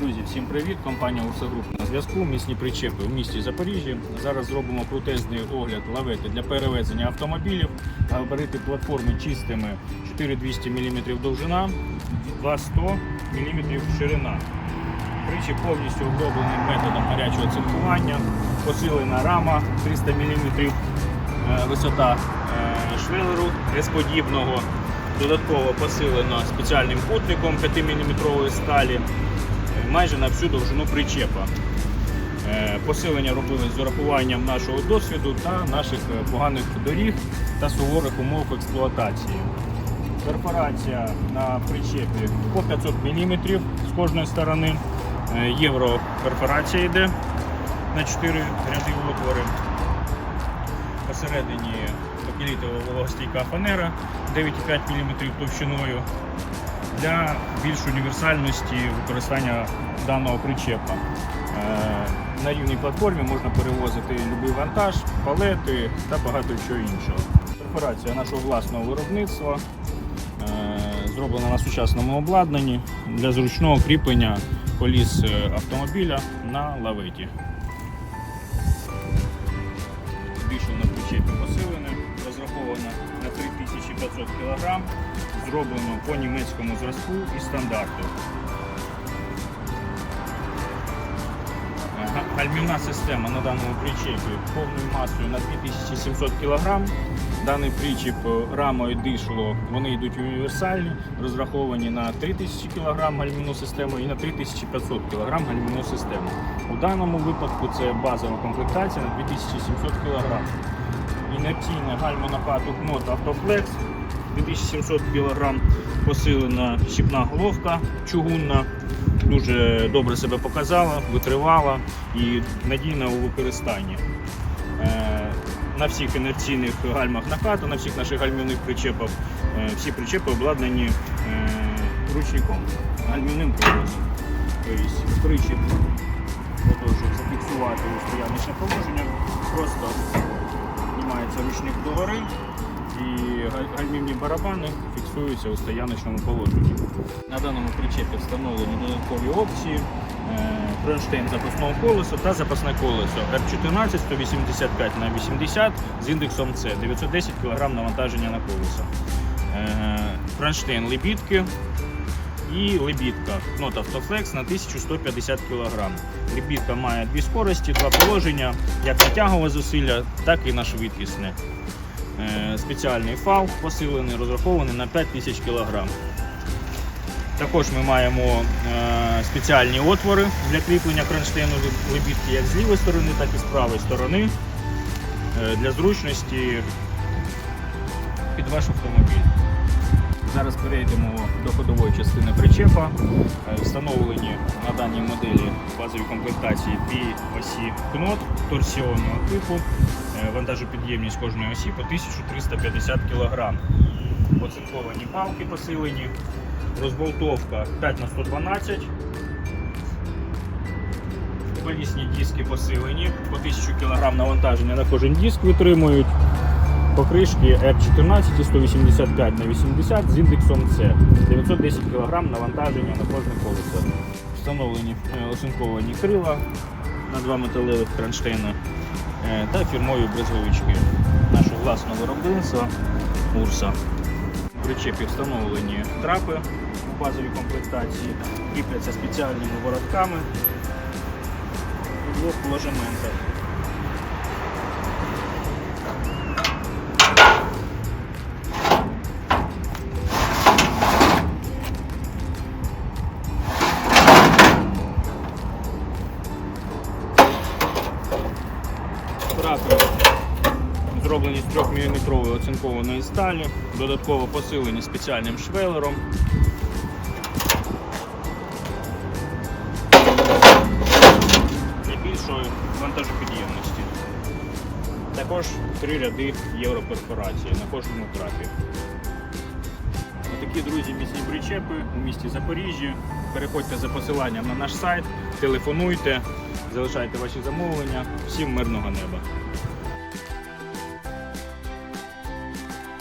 Друзі, всім привіт! Компанія Урса Груп на зв'язку. Місні причепи в місті Запоріжжя. Зараз зробимо крутезний огляд лавети для перевезення автомобілів. Габарити платформи чистими 4200 мм довжина, 2100 мм ширина. Причіп повністю оброблений методом гарячого цинкування, посилена рама 300 мм, висота е, швелеру S-подібного. Додатково посилено спеціальним кутником 5-мм сталі е, майже на всю довжину причепа. Е, Посилення робили з урахуванням нашого досвіду та наших е, поганих доріг та суворих умов експлуатації. Перфорація на причепі по 500 мм з кожної сторони. Е, Євро перфорація йде на 4 ряди отвори. Посередині покілітова вологостійка фанера 9,5 мм товщиною для більш універсальності використання даного причепа. Е, На рівній платформі можна перевозити будь-який вантаж, палети та багато чого іншого. Перфорація нашого власного виробництва е, зроблена на сучасному обладнанні для зручного кріплення коліс е, автомобіля на лаветі. Більше на причепі посилене, розраховано на 3500 кг, зроблено по німецькому зразку і стандарту. Гальмівна система на даному причепі повною масою на 2700 кг. Даний причіп е, рама і дишло, вони йдуть універсальні, розраховані на 3000 кг гальмівну систему і на 3500 кг гальмівну систему. У даному випадку це базова комплектація на 2700 кг. Інерційне гальмонападу кнот Автофлекс 2700 кг, посилена щіпна головка чугунна, дуже добре себе показала, витривала і надійна у використанні. Е, На всіх інерційних гальмах накату, на всіх наших гальмівних причепах, е, всі причепи обладнані е, ручником, гальмівним колесом. Тобто причіп щоб зафіксувати стояночне положення, просто знімається ручник догори і гальмівні барабани фіксуються у стояночному положенні. На даному причепі встановлені додаткові опції. е, Кронштейн запасного колеса та запасне колесо R14 185 на 80 з індексом C 910 кг навантаження на колесо. Е, Кронштейн лебідки і лебідка Knot Автофлекс на 1150 кг. Лебідка має дві скорості, два положення, як на тягове зусилля, так і на швидкісне. Е, Спеціальний фал посилений, розрахований на 5000 кг. Також ми маємо е, спеціальні отвори для кріплення кронштейну лебідки як з лівої сторони, так і з правої сторони е, для зручності під ваш автомобіль. Зараз перейдемо до ходової частини причепа. Е, Встановлені на даній моделі базові комплектації дві осі кнот торсіонного типу, Е, вантажопідємність кожної осі по 1350 кг. Оцинковані палки посилені, розболтовка 5 на 112 Колісні диски посилені, по 1000 кг навантаження на кожен диск витримують. Покришки R14 і 185 на 80 з індексом C. 910 кг навантаження на кожне колесо. Встановлені е, оцинковані крила на два металевих кронштейна е, та фірмові брезговички нашого власного виробництва Урса. В причепі встановлені трапи у базовій комплектації, кріпляться спеціальними воротками у двох ложементах. Зроблені з 3-мм оцинкованої сталі, додатково посилені спеціальним швелером. Для більшої вантажопідємності. Також три ряди європерфорації на кожному трапі. Такі друзі міцні причепи у місті Запоріжжя. Переходьте за посиланням на наш сайт, телефонуйте, залишайте ваші замовлення. Всім мирного неба!